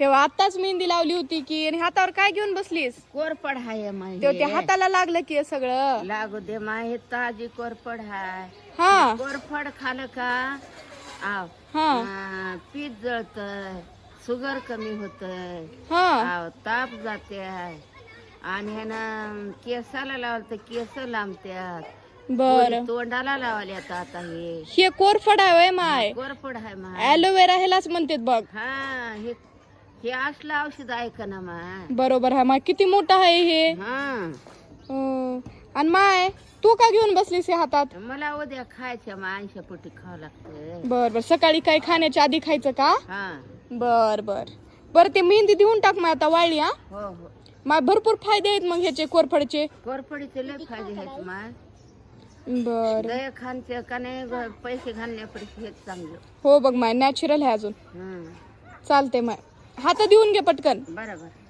हे बघ, आत्ताच मेहंदी लावली होती की आणि हातावर काय घेऊन बसलीस? कोरपड हाय माय ते ते हाताला लागलं की हे सगळं. लागू दे माय हे ताजी कोरपड हाय. हा. कोरफड खालं का? आव. हा. आ, पीठ जळत शुगर कमी होत हा. ताप जाते आणि ह्यानं केसाला लावलं तर केस लांबत्यात. बर. तोंडाला लावले आता आता हे. हे कोरफड आहे माय. कोरफड आहे माय. ऍलोवेरा ह्यालाच म्हणतात बघ. हा हे हे असलं औषध ऐक ना माय बरोबर आहे माय किती मोठं आहे हे? हा. अं, आणि माय तू का घेऊन बसलीस हे हातात? मला उद्या खायच्या माणशा पोटी खावं लागतं बर बर सकाळी काय खाण्याच्या आधी खायचं का? हा. बर बर. बर ते मेहंदी देऊन टाक मग आता वाळली हा. हो हो. माय भरपूर फायदे आहेत मग ह्याचे कोरफडचे. कोरफडीचे लय फायदे आहेत माय बर. दया खानचे का नाही ग- पैसे घालण्यापेक्षा हेच चांगलं. हो बघ माय नॅचरल आहे अजून. हं चालते माय हात देऊन घे पटकन. बरोबर.